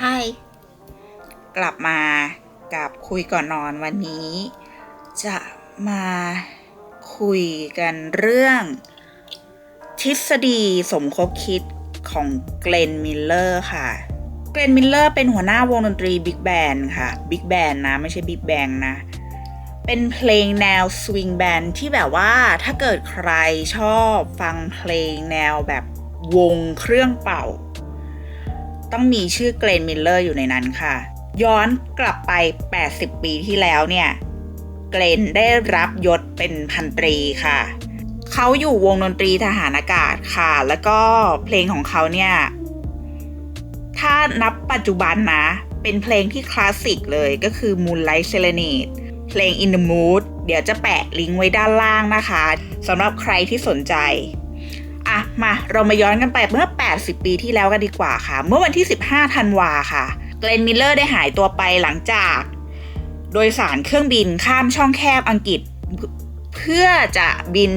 ไฮกลับมากับคุยก่อนนอนวันนี้ จะมาคุยกันเรื่อง ทฤษฎีสมคบคิดของเกรนมิลเลอร์ค่ะเกรนมิลเลอร์เป็นหัวหน้าวงดนตรีบิ๊กแบนค่ะบิ๊กแบนนะ ไม่ใช่บิ๊กแบงนะ เป็นเพลงแนวสวิงแบนที่แบบว่าถ้าเกิดใครชอบฟังเพลงแนวแบบวงเครื่องเป่า ต้องมีชื่อเกรนมิลเลอร์อยู่ในนั้นค่ะ ย้อนกลับไป 80 ปีที่แล้วเนี่ย เกรนได้รับยศเป็นพันตรีค่ะ เขาอยู่วงดนตรีทหารอากาศค่ะ แล้วก็เพลงของเขาเนี่ย ถ้านับปัจจุบันนะ เป็นเพลงที่คลาสสิกเลยก็คือ Moonlight Serenade เพลง In the Mood เดี๋ยวจะแปะลิงก์ไว้ด้านล่างนะคะสำหรับใครที่สนใจ มาเรามาย้อนกันไปเมื่อ 80 ปีที่แล้วกันดีกว่าค่ะ เมื่อวันที่ 15 ธันวาค่ะ เกรนมิลเลอร์ได้หายตัวไปหลังจาก โดยสารเครื่องบินข้ามช่องแคบอังกฤษ เพื่อจะบิน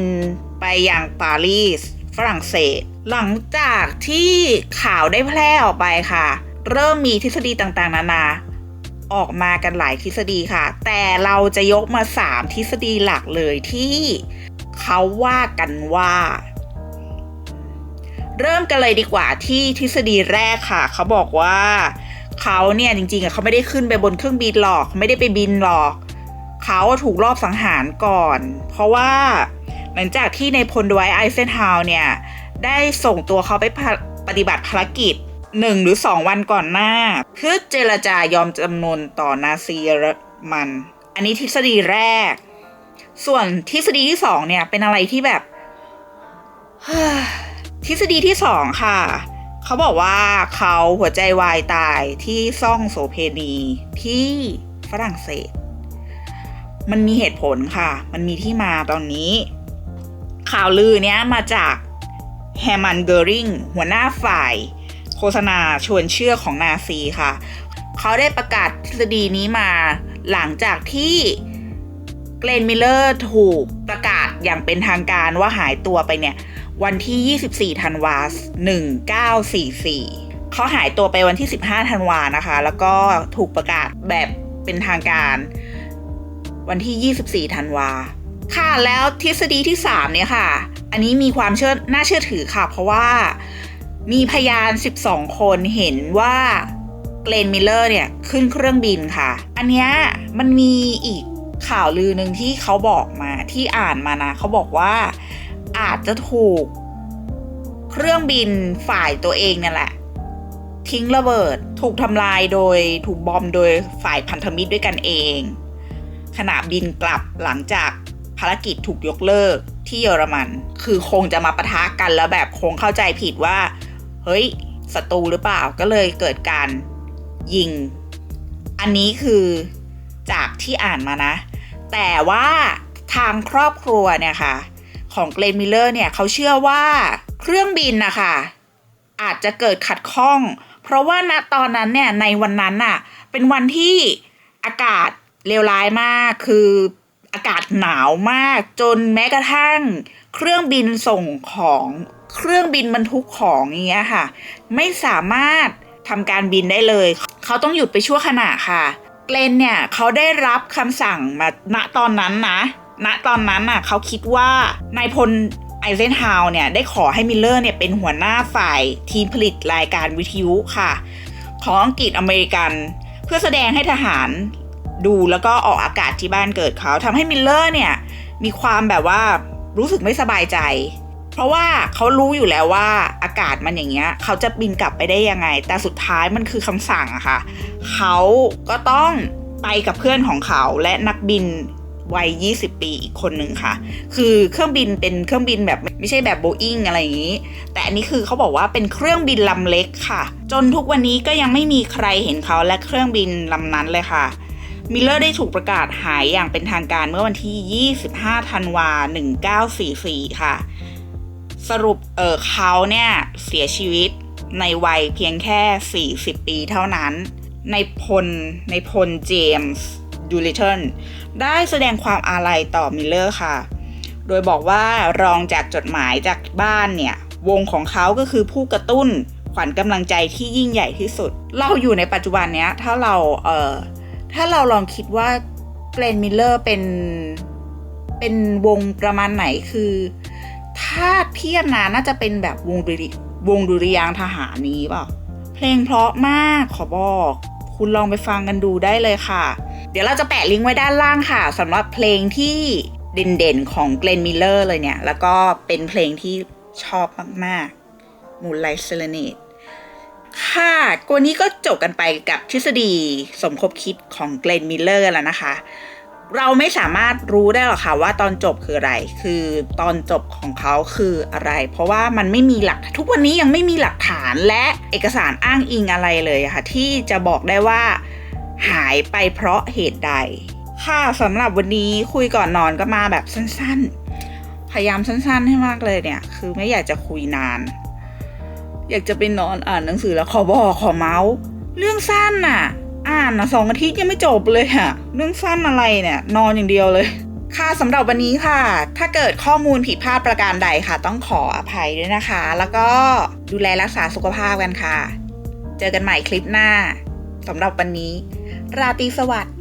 ไปยังปารีสฝรั่งเศส หลังจากที่ข่าวได้แพร่ออกไปค่ะ เริ่มมีทฤษฎีต่างๆ นานา ออกมากันหลายทฤษฎีค่ะ แต่เราจะยกมา 3 ทฤษฎีหลักเลยที่เขาว่ากันว่า เริ่มกันเลยดีกว่าที่ทฤษฎีแรกค่ะ เขาบอกว่าเขาเนี่ยจริงๆเขาไม่ได้ขึ้นไปบนเครื่องบินหรอก ไม่ได้ไปบินหรอก เขาถูกลอบสังหารก่อน เพราะว่าหลังจากที่ในพลดไวไอเซนฮาวเนี่ย ได้ส่งตัวเขาไปปฏิบัติภารกิจหนึ่งหรือสองวันก่อนหน้า เพื่อเจรจายอมจำนนต่อนาซีเยอรมัน อันนี้ทฤษฎีแรก ส่วนทฤษฎีที่สองเนี่ยเป็นอะไรที่แบบ ทฤษฎีที่สองค่ะ เขาบอกว่าเขาหัวใจวายตายที่ซ่องโสเพณีที่ฝรั่งเศส มันมีเหตุผลค่ะ มันมีที่มาตอนนี้ ข่าวลือเนี้ยมาจากแฮมันเกอริงหัวหน้าฝ่าย โฆษณาชวนเชื่อของนาซีค่ะ เขาได้ประกาศทฤษฎีนี้มาหลังจากที่เกรนมิลเลอร์ถูกประกาศอย่างเป็นทางการว่าหายตัวไปเนี่ย วันที่ 24ธันวาคม1944 เขาหายตัวไปวันที่ 15ธันวานะคะ แล้วก็ถูกประกาศแบบเป็นทางการ วันที่ 24ธันวา ค่ะแล้วทฤษฎีที่ 3 เนี่ยค่ะ อันนี้มีความเชื่อน่าเชื่อถือค่ะ เพราะว่ามีพยาน 12 คนเห็นว่าเกรนมิลเลอร์เนี่ยขึ้นเครื่องบินค่ะ อันเนี้ยมันมีอีกข่าวลือหนึ่งที่เขาบอกมาที่อ่านมานะ เขาบอกว่า อาจจะถูก เครื่องบินฝ่ายตัวเองเนี่ยแหละ ทิ้งระเบิดถูกทำลายโดยถูกบอมโดยฝ่ายพันธมิตรด้วยกันเอง ขณะบินกลับหลังจากภารกิจถูกยกเลิกที่เยอรมัน คือคงจะมาปะทะกันแล้วแบบคงเข้าใจผิดว่า เฮ้ยศัตรูหรือเปล่าก็เลยเกิดการยิง อันนี้คือจากที่อ่านมานะ แต่ว่าทางครอบครัวเนี่ยค่ะ ของเกรนมิลเลอร์เนี่ยเขาเชื่อว่าเครื่องบินนะคะอาจจะเกิดขัดข้อง เพราะว่าณตอนนั้นเนี่ยในวันนั้นน่ะเป็นวันที่อากาศเลวร้ายมากคืออากาศหนาวมากจนแม้กระทั่ง เครื่องบินส่งของเครื่องบินบรรทุกของอย่างเงี้ยค่ะ ไม่สามารถทำการบินได้เลย เขาต้องหยุดไปชั่วขณะค่ะเกรนเนี่ยเขาได้รับคำสั่งมาณตอนนั้นนะ ณตอนนั้นน่ะเขาคิดว่านายพลไอเซนฮาวเนี่ยได้ขอให้มิลเลอร์เนี่ยเป็นหัวหน้าฝ่ายทีมผลิตรายการวิทยุค่ะ ของอังกฤษอเมริกัน เพื่อแสดงให้ทหารดูแล้วก็ออกอากาศที่บ้านเกิดเขาทำให้มิลเลอร์เนี่ยมีความแบบว่ารู้สึกไม่สบายใจ เพราะว่าเขารู้อยู่แล้วว่าอากาศมันอย่างเงี้ยเขาจะบินกลับไปได้ยังไง แต่สุดท้ายมันคือคำสั่งอะค่ะเขาก็ต้องไปกับเพื่อนของเขาและนักบิน วัย 20 ปีอีกคนหนึ่งค่ะ คือเครื่องบินเป็นเครื่องบินแบบไม่ใช่แบบโบอิงอะไรอย่างนี้ แต่อันนี้คือเขาบอกว่าเป็นเครื่องบินลำเล็กค่ะ จนทุกวันนี้ก็ยังไม่มีใครเห็นเขาและเครื่องบินลำนั้นเลยค่ะ มิลเลอร์ได้ถูกประกาศหายอย่างเป็นทางการเมื่อวันที่ 25 ธันวา 1944 ค่ะ สรุปเออเขาเนี่ยเสียชีวิตในวัยเพียงแค่ 40 ปีเท่านั้น ในพลในพลเจมส์ ดูลิเทิลได้แสดงความอาลัยต่อมิลเลอร์ค่ะ โดยบอกว่ารองจากจดหมายจากบ้านเนี่ย วงของเขาก็คือผู้กระตุ้นขวัญกำลังใจที่ยิ่งใหญ่ที่สุด เราอยู่ในปัจจุบันเนี้ยถ้าเราเอ่อถ้าเราลองคิดว่าเกรนมิลเลอร์เป็นเป็นวงประมาณไหนคือ ถ้าเทียบนะน่าจะเป็นแบบวงดุริวงดุริยางทหารนี้เปล่าเพลงเพราะมากขอบอก คุณลองไปฟังกันดูได้เลยค่ะ เดี๋ยวเราจะแปะลิงก์ไว้ด้านล่างค่ะสำหรับเพลงที่เด่นๆของเกรนมิลเลอร์เลยเนี่ย แล้วก็เป็นเพลงที่ชอบมากๆ Moonlight Serenade ค่ะวันนี้ก็จบกันไปกับทฤษฎีสมคบคิดของเกรนมิลเลอร์แล้วนะคะ เราไม่สามารถรู้ได้หรอกค่ะว่าตอนจบคืออะไร คือตอนจบของเขาคืออะไร เพราะว่ามันไม่มีหลัก ทุกวันนี้ยังไม่มีหลักฐานและเอกสารอ้างอิงอะไรเลยะค่ะ ที่จะบอกได้ว่า หายไปเพราะเหตุใด ค่ะสำหรับวันนี้คุยก่อนนอนก็มาแบบสั้นๆ พยายามสั้นๆ ให้มากเลยเนี่ย คือไม่อยากจะคุยนาน อยากจะไปนอนอ่านหนังสือแล้วขอบอกขอเมาส์เรื่องสั้นน่ะ อ่านนะสองอาทิตย์ยังไม่จบเลยอะเรื่องสั้นอะไรเนี่ย นอนอย่างเดียวเลยค่ะสำหรับวันนี้ค่ะ ถ้าเกิดข้อมูลผิดพลาดประการใดค่ะ ต้องขออภัยด้วยนะคะ แล้วก็ดูแลรักษาสุขภาพกันค่ะ เจอกันใหม่คลิปหน้าสำหรับวันนี้ ราตรีสวัสดิ์